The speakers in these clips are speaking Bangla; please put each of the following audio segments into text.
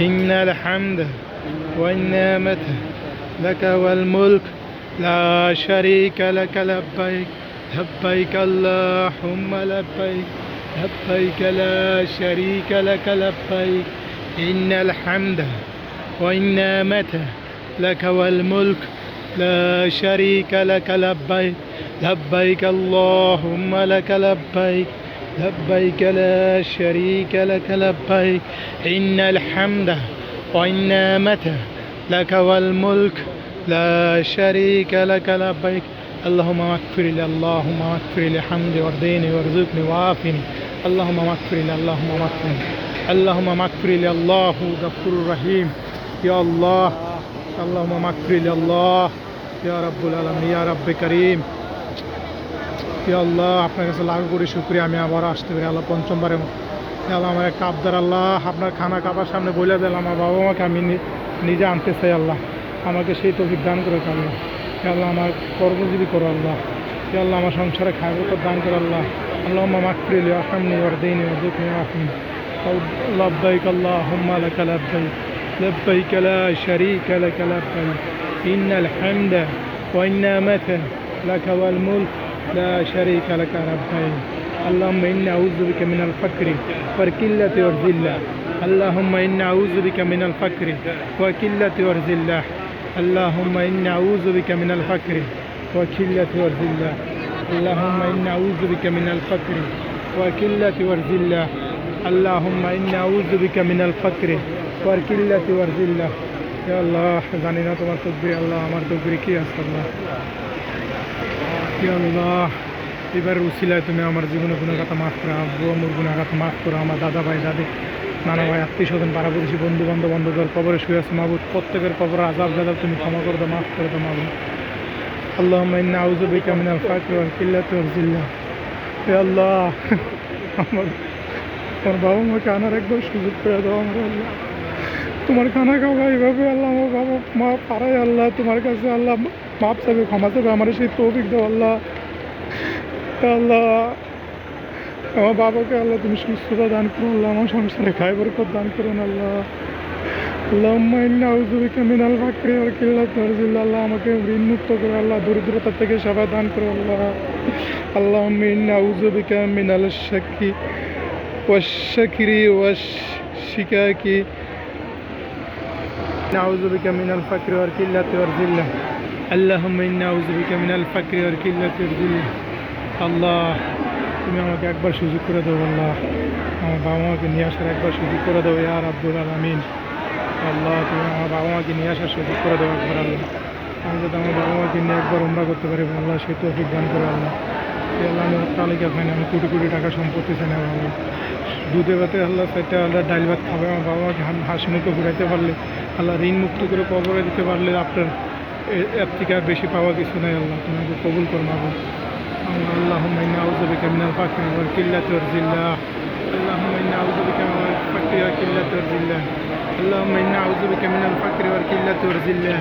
إن الحمد والنعمة لك والملك لا شريك لك لبيك لبيك اللهم لبيك لبيك لا شريك لك لبيك. إن الحمد والنعمة لك والملك لا شريك لك لبيك لبيك اللهم لك لبيك. لبيك لا شريك لك لبيك إن الحمد والنعمة لك والملك لا شريك لك لبيك. اللهم اغفر لي اللهم اغفر لي حمدي وارضيني وارزقني وعافني. اللهم اغفر لي اللهم اغفر لي. اللهم اغفر لي الله غفور رحيم. يا الله اللهم اغفر لي الله. يا رب العالمين يا رب كريم ইয়া আল্লাহ আপনার কাছে লাখ করে শুক্রিয়া আমি আবার আসতে পারি আল্লাহ পঞ্চমবারের মতো ইয়া আল্লাহ আমার একটা আবদার আল্লাহ আপনার খানা খাবার সামনে বলে দিল আমার বাবা মাকে আমি নি- নিজে আনতে চাই আল্লাহ আমাকে সেই তৌফিক দান করে আল্লাহ ইয়া আল্লাহ আমার কর্মজীবী করো আল্লাহ ইয়া আল্লাহ আমার সংসারে খাবার দান করে আল্লাহ আল্লাহ মাকফিলি আসামনি ওর দিনী ওর দুঃখনি আফিন لبيك اللهم لك لبيك لبيك لا شريك لك لبيك إن الحمد والنعمة لك والملك لا شريك لك لبيك اللهم إني أعوذ بك من الفقر والقلة والذلة اللهم إني أعوذ بك من الفقر وقلة والذلة اللهم إني أعوذ بك من الفقر وقلة والذلة اللهم إني أعوذ بك من الفقر وقلة والذلة اللهم إني أعوذ بك من الفقر والقلة والذلة يا الله জানি না তোমার তকবির আল্লাহ আমার তকবির কি আছে আল্লাহ ইয়া আল্লাহ এবার উসিলায় তুমি আমার জীবনে গুণের কথা মাফ করো আব্বু আমার গুণের কথা মাফ করো আমার দাদা ভাই, দাদি, নানা ভাই, আত্মীয় স্বজন, পাড়া প্রতিবেশী, বন্ধু বান্ধব বন্ধুদের কবরে শুয়ে আছে মাহবুদ প্রত্যেকের কবর আজাব গাজাব তুমি ক্ষমা করে দাও, মাফ করে দাও মাহবুদ আল্লাহ ইন্না আউযু বিকা মিনাল ফাকরি জিল্লা। হে আল্লাহ, আমার আমার বাবা মাকে আনার একবার সুযোগ করে দাও আমার আল্লাহ। তোমার খানা খাওয়া এইভাবে আল্লাহ আমার বাবা মা পাড়ায় আল্লাহ, তোমার কাছে আল্লাহ মাপ চাবে ক্ষমা চাবে আমার সেই তৌফিক দাও আল্লাহ। আল্লাহ, আমার বাবাকে আল্লাহ তুমি সুস্থতা দান করুন আল্লাহ আমার সংসারে খায় বরকত দান করো আল্লাহ। আল্লাহ ইন্নাউজুবিকা মিনাল বাকরি আর কিল্লা, তরজিল, আল্লাহ আমাকে ঋণমুক্ত করে, আল্লাহ দরিদ্রতা থেকে সেবা দান করে আল্লাহ। আল্লাহ ইন্নাউজুবিকা মিনাল শাকি ওয়াশ শাকিরি ওয়াশ শিকাকি। نعوذ بك من الفقر والقلة والذلة اللهم إنا أعوذ بك من الفقر والقلة والذلة আল্লাহ তুমি আমাকে একবার সুযোগ করে দেবো আল্লাহ আমার বাবা মাকে নিয়ে আসার একবার সুযোগ করে দেবো ইয়ার আব্দুল আলমিন আল্লাহ তুমি আমার বাবা মাকে নিয়ে আসার সুযোগ করে দেবো একবার আল্লাহ আমি যাতে আমার বাবা মাকে নিয়ে একবার উমরা করতে পারি আল্লাহ সে তৌফিক দান করে আল্লাহ এই আল্লাহ আমি তালিকা পাইনি আমি কোটি কোটি টাকা সম্পত্তি চাই না আল্লাহ দুধে ভাতে আল্লাহ সেটা আল্লাহ ডাল ভাত খাবে, আমার বাবা হাঁস মুখে ঘুরাইতে পারলে, আল্লাহ ঋণ মুক্ত করে কবরে দিতে পারলে আপনার এর থেকে আর বেশি পাওয়া কিছু নাই আল্লাহ, তোমাকে কবুল করমাবো আল্লাহ মাইনা আউজবে কেমন ফাঁকি আমার কিল্লা চোর জিল্লা আল্লাহ মাইনা আউজবে কেমন ফাঁকি কিল্লা চোর জিল্লা আল্লাহ মাইনা আউজবে কেমন আর কিল্লা চোর জিল্লা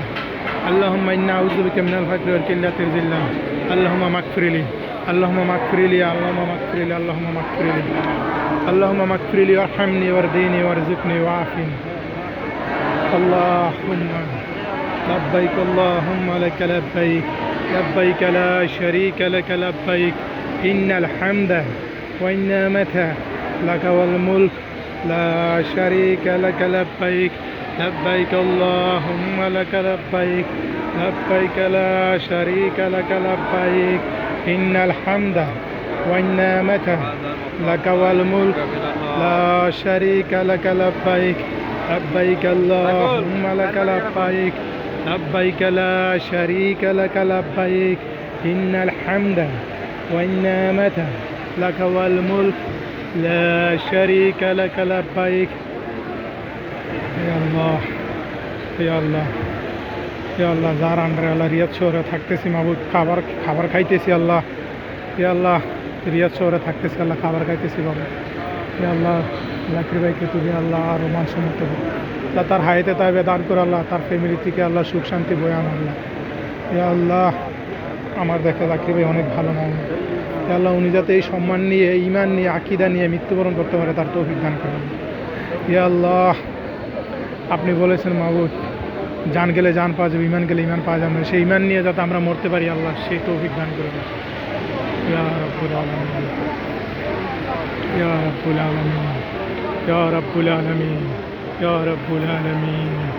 اللهم إنا أعوذ بك من الفقر والقلة والذلة اللهم مغفر لي. اللهم مغفر لي. اللهم مغفر لي. اللهم مغفر لي. اللهم مغفر لي. وارحمني وارديني وارزقني وعافني. اللهم لبيك. اللهم لك لبيك. لبيك لا شريك لك. لبيك. إن الحمد والنعمة لك والملك. لا شريك لك. لبيك. لبيك اللهم لك لبيك لبيك لا شريك لك لبيك. إن الحمد والنعمة لك والملك لا شريك لك لبيك. لبيك اللهم لك لبيك لبيك لا شريك لك لبيك. إن الحمد والنعمة لك والملك لا شريك لك لبيك. আল্লাহ আল্লাহ যার আন্ডারে আল্লাহ রিয়াদ শহরে থাকতেছি মাবুদ খাবার খাবার খাইতেছি আল্লাহ। হে আল্লাহ, রিয়াদ শহরে থাকতেছি আল্লাহ, খাবার খাইতেছি বাবু। হে আল্লাহ লাকড়ি ভাইকে তুমি আল্লাহ আরও মানসম্মত তার হাইতে তাইবে দান করে আল্লাহ, তার ফ্যামিলি থেকে আল্লাহ সুখ শান্তি বয়ে আন আল্লাহ। হে আল্লাহ, আমার দেখা লাকড়ি ভাই অনেক ভালো নাম হে আল্লাহ, উনি যাতে এই সম্মান নিয়ে ইমান নিয়ে, আকিদা নিয়ে মৃত্যুবরণ করতে পারে, তার তো অভিজ্ঞান করেন। হে আল্লাহ আপনি বলেছেন মাহবুদ জান গেলে জান পাওয়া যাবে ইমান গেলে ইমান পাওয়া যাবে সেই ইমান নিয়ে যাতে আমরা মরতে পারি, আল্লাহ সেই তৌফিক দান করে দেন। ইয়া রাব্বুল আলামিন, ইয়া রাব্বুল আলামিন, ইয়া রাব্বুল আলামিন, ইয়া রাব্বুল আলামিন